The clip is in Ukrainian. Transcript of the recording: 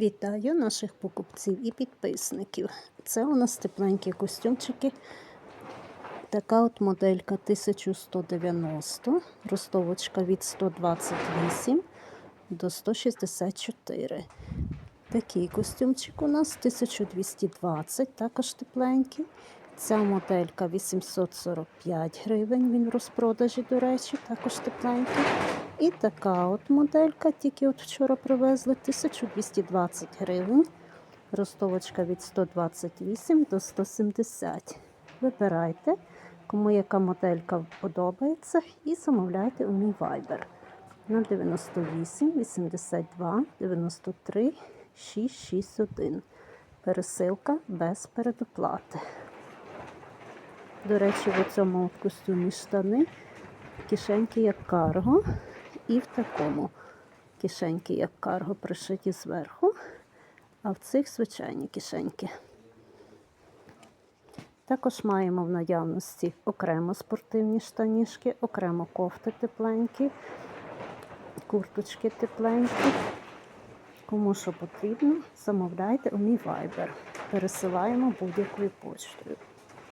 Вітаю наших покупців і підписників. Це у нас тепленькі костюмчики. Така от моделька 1190, ростовочка від 128 до 164. Такий костюмчик у нас 1220, також тепленький. Ця моделька 845 гривень, він в розпродажі, до речі, також тепленький. І така от моделька, тільки от вчора привезли, 1220 гривень. Ростовочка від 128 до 170. Вибирайте, кому яка моделька подобається, і замовляйте у мій Viber на 98 82 93 661. Пересилка без передоплати. До речі, в цьому костюмі штани кишеньки як карго, і в такому кишеньки як карго пришиті зверху, а в цих звичайні кишеньки. Також маємо в наявності окремо спортивні штанішки, окремо кофти тепленькі, курточки тепленькі. Кому що потрібно, замовляйте у мій Viber. Пересилаємо будь-якою почтою.